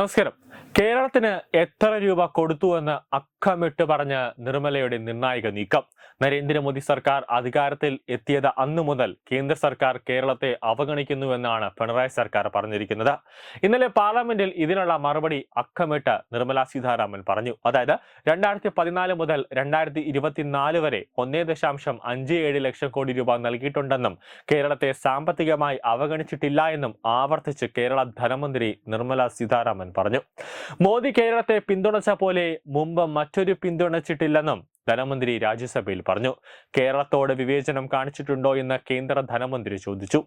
നമസ്കാരം. കേരളത്തിന് എത്ര രൂപ കൊടുത്തുവെന്ന് അക്കമിട്ട് പറഞ്ഞ നിർമ്മലയുടെ നിർണായക നീക്കം. നരേന്ദ്രമോദി സർക്കാർ അധികാരത്തിൽ എത്തിയത് അന്നു മുതൽ കേന്ദ്ര സർക്കാർ കേരളത്തെ അവഗണിക്കുന്നുവെന്നാണ് പിണറായി സർക്കാർ പറഞ്ഞിരിക്കുന്നത്. ഇന്നലെ പാർലമെന്റിൽ ഇതിനുള്ള മറുപടി അക്കമിട്ട് നിർമ്മല സീതാരാമൻ പറഞ്ഞു. അതായത് രണ്ടായിരത്തി പതിനാല് മുതൽ രണ്ടായിരത്തി ഇരുപത്തിനാല് വരെ ഒന്നേ ദശാംശം അഞ്ച് ഏഴ് ലക്ഷം കോടി രൂപ നൽകിയിട്ടുണ്ടെന്നും കേരളത്തെ സാമ്പത്തികമായി അവഗണിച്ചിട്ടില്ല എന്നും ആവർത്തിച്ച് കേരള ധനമന്ത്രി നിർമ്മല സീതാരാമൻ പറഞ്ഞു. മോദി കേരളത്തെ പിന്തുണച്ച പോലെ മുമ്പ് മറ്റൊരു പിന്തുണച്ചിട്ടില്ലെന്നും ധനമന്ത്രി രാജ്യസഭയിൽ പറഞ്ഞു. കേരളത്തോട് വിവേചനം കാണിച്ചിട്ടുണ്ടോ എന്ന് കേന്ദ്ര ധനമന്ത്രി ചോദിച്ചു.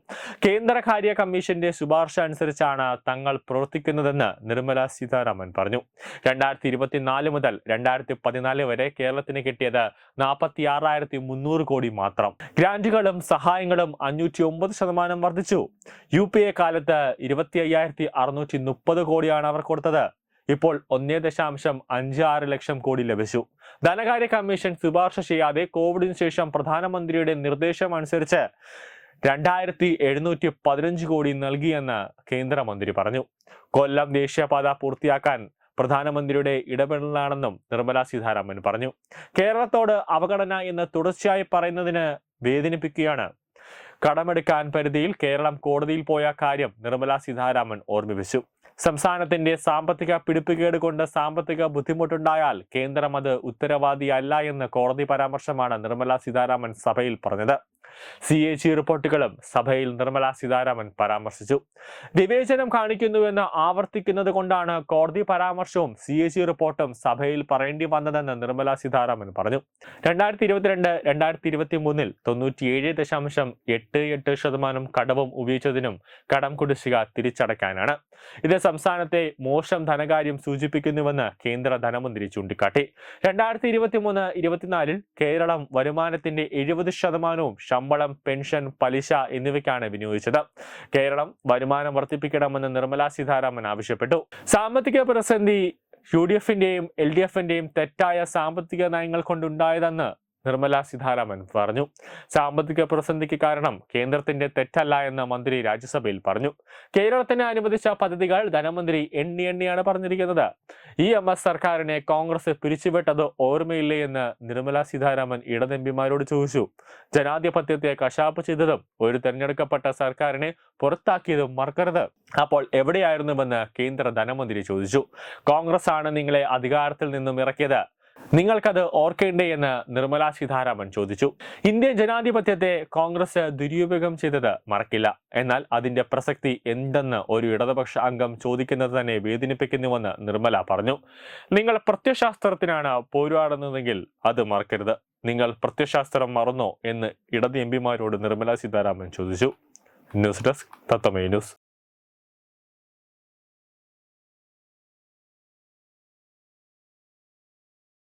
കേന്ദ്രകാര്യ കമ്മീഷന്റെ ശുപാർശ അനുസരിച്ചാണ് തങ്ങൾ പ്രവർത്തിക്കുന്നതെന്ന് നിർമ്മല സീതാരാമൻ പറഞ്ഞു. രണ്ടായിരത്തി ഇരുപത്തിനാല് മുതൽ രണ്ടായിരത്തി പതിനാല് വരെ കേരളത്തിന് കിട്ടിയത് നാൽപ്പത്തി ആറായിരത്തി മുന്നൂറ് കോടി മാത്രം. ഗ്രാന്റുകളും സഹായങ്ങളും അഞ്ഞൂറ്റി ഒമ്പത് ശതമാനം വർദ്ധിച്ചു. യു പി എ കാലത്ത് ഇരുപത്തി അയ്യായിരത്തി അറുന്നൂറ്റി മുപ്പത് കോടിയാണ് അവർ കൊടുത്തത്. ഇപ്പോൾ ഒന്നേ ദശാംശം അഞ്ച് ആറ് ലക്ഷം കോടി ലഭിച്ചു. ധനകാര്യ കമ്മീഷൻ ശുപാർശ ചെയ്യാതെ കോവിഡിന് ശേഷം പ്രധാനമന്ത്രിയുടെ നിർദ്ദേശം അനുസരിച്ച് രണ്ടായിരത്തി എഴുന്നൂറ്റി പതിനഞ്ച് കോടി നൽകിയെന്ന് കേന്ദ്രമന്ത്രി പറഞ്ഞു. കൊല്ലം ദേശീയപാത പൂർത്തിയാക്കാൻ പ്രധാനമന്ത്രിയുടെ ഇടപെടലാണെന്നും നിർമ്മല സീതാരാമൻ പറഞ്ഞു. കേരളത്തോട് അവഗണന എന്ന് തുടർച്ചയായി പറയുന്നതിന് വേദനിപ്പിക്കുകയാണ് കടമെടുക്കാൻ പരിധിയിൽ കേരളം കോടതിയിൽ പോയ കാര്യം നിർമ്മല സീതാരാമൻ ഓർമ്മിപ്പിച്ചു. സംസ്ഥാനത്തിന്റെ സാമ്പത്തിക പിടിപ്പുകേട് കൊണ്ട് സാമ്പത്തിക ബുദ്ധിമുട്ടുണ്ടായാൽ കേന്ദ്രം അത് ഉത്തരവാദിയല്ല എന്ന് കോടതി പരാമർശമാണ് നിർമ്മല സീതാരാമൻ സഭയിൽ പറഞ്ഞത്. സി എ ജി റിപ്പോർട്ടുകളും സഭയിൽ നിർമ്മല സീതാരാമൻ പരാമർശിച്ചു. വിവേചനം കാണിക്കുന്നുവെന്ന് ആവർത്തിക്കുന്നത് കൊണ്ടാണ് കോടതി പരാമർശവും സി എ ജി റിപ്പോർട്ടും സഭയിൽ പറയേണ്ടി വന്നതെന്ന് നിർമ്മല സീതാരാമൻ പറഞ്ഞു. രണ്ടായിരത്തി ഇരുപത്തിരണ്ട് രണ്ടായിരത്തി ഇരുപത്തി മൂന്നിൽ തൊണ്ണൂറ്റിയേഴ് ദശാംശം എട്ട് എട്ട് ശതമാനം കടവും ഉപയോഗിച്ചതിനും കടം കുടിശ്ശിക തിരിച്ചടയ്ക്കാനാണ്. ഇത് സംസ്ഥാനത്തെ മോശം ധനകാര്യം സൂചിപ്പിക്കുന്നുവെന്ന് കേന്ദ്ര ധനമന്ത്രി ചൂണ്ടിക്കാട്ടി. രണ്ടായിരത്തി ഇരുപത്തി മൂന്ന് ഇരുപത്തിനാലിൽ കേരളം വരുമാനത്തിന്റെ എഴുപത് ശതമാനവും ശമ്പളം പെൻഷൻ പലിശ എന്നിവയ്ക്കാണ് വിനിയോഗിച്ചത്. കേരളം വരുമാനം വർദ്ധിപ്പിക്കണമെന്ന് നിർമ്മലാ സീതാരാമൻ ആവശ്യപ്പെട്ടു. സാമ്പത്തിക പ്രതിസന്ധി യു ഡി എഫിന്റെയും എൽ ഡി എഫിന്റെയും തെറ്റായ സാമ്പത്തിക നയങ്ങൾ കൊണ്ടുണ്ടായതെന്ന് നിർമ്മല സീതാരാമൻ പറഞ്ഞു. സാമ്പത്തിക പ്രതിസന്ധിക്ക് കാരണം കേന്ദ്രത്തിന്റെ തെറ്റല്ല എന്ന് മന്ത്രി രാജ്യസഭയിൽ പറഞ്ഞു. കേരളത്തിന് അനുവദിച്ച പദ്ധതികൾ ധനമന്ത്രി എണ്ണി എണ്ണിയാണ് പറഞ്ഞിരിക്കുന്നത്. ഈ എം എസ് സർക്കാരിനെ കോൺഗ്രസ് പിരിച്ചുവിട്ടത് ഓർമ്മയില്ലേ എന്ന് നിർമ്മല സീതാരാമൻ ഇടതെമ്പിമാരോട് ചോദിച്ചു. ജനാധിപത്യത്തെ കശാപ്പ് ചെയ്തതും ഒരു തെരഞ്ഞെടുക്കപ്പെട്ട സർക്കാരിനെ പുറത്താക്കിയതും മറക്കരുത്. അപ്പോൾ എവിടെയായിരുന്നുവെന്ന് കേന്ദ്ര ധനമന്ത്രി ചോദിച്ചു. കോൺഗ്രസ് ആണ് നിങ്ങളെ അധികാരത്തിൽ നിന്നും ഇറക്കിയത്. നിങ്ങൾക്കത് ഓർക്കേണ്ടേ എന്ന് നിർമ്മലാ സീതാരാമൻ ചോദിച്ചു. ഇന്ത്യൻ ജനാധിപത്യത്തെ കോൺഗ്രസ് ദുരുപയോഗം ചെയ്തത് മറക്കില്ല. എന്നാൽ അതിന്റെ പ്രസക്തി എന്തെന്ന് ഒരു ഇടതുപക്ഷ അംഗം ചോദിക്കുന്നത് തന്നെ വേദനിപ്പിക്കുന്നുവെന്ന് നിർമ്മല പറഞ്ഞു. നിങ്ങൾ പ്രത്യശാസ്ത്രത്തിനാണ് പോരാടുന്നതെങ്കിൽ അത് മറക്കരുത്. നിങ്ങൾ പ്രത്യശാസ്ത്രം മറന്നോ എന്ന് ഇടത് എം പിമാരോട് നിർമ്മലാ സീതാരാമൻ ചോദിച്ചു. ന്യൂസ് ഡെസ്ക് തത്തമേ ന്യൂസ്.